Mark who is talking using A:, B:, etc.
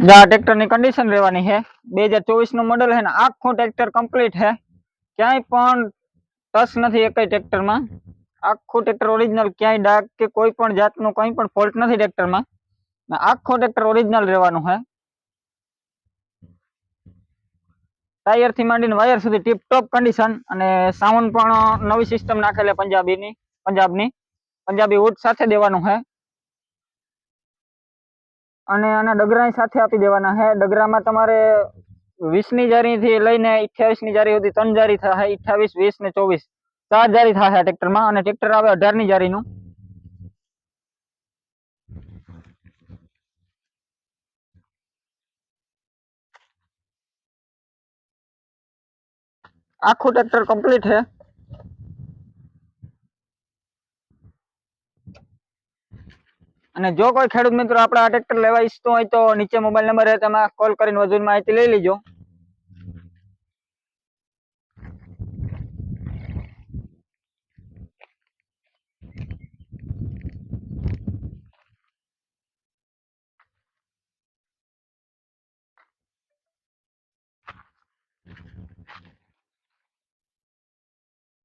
A: ટ્રેક્ટરની કન્ડિશન રહેવાની છે, બે હજાર ચોવીસનું મોડલ છે ને, આખું ટ્રેક્ટર કમ્પ્લીટ છે. ક્યાંય પણ ટચ નથી એક ટ્રેક્ટરમાં આખું ટ્રેક્ટર ઓરિજિનલ ક્યાંય ડાઘ કે કોઈ પણ જાતનું કંઈ પણ ફોલ્ટ નથી ટ્રેક્ટરમાં ને આખું ટ્રેક્ટર ઓરિજિનલ રહેવાનું છે. ટાયરથી માંડીને વાયર સુધી ટીપ ટોપ કન્ડિશન અને સાઉન્ડ પણ નવી સિસ્ટમ નાખેલી પંજાબીની, પંજાબની. પંજાબી વુડ સાથે દેવાનું છે. અને આના ડગરા સાથે આપી દેવાના. હે, ડગરામાં તમારે વીસમી જારીથી લઈને અઠ્યાવીસની જારી સુધી ત્રણ જારી થાય અઠ્યાવીસ, વીસ ને ચોવીસ. ચાર જારી થાય ટ્રેક્ટરમાં અને ટ્રેક્ટર આવે અઢારની જારીનું. આખું ટ્રેક્ટર કમ્પ્લીટ છે અને જો કોઈ ખેડૂત મિત્રો આપણા ટ્રેક્ટર લેવા ઈચ્છતો હોય તો નીચે મોબાઈલ નંબર છે તેમાં કોલ કરીને વધુ માહિતી લઈ લેજો.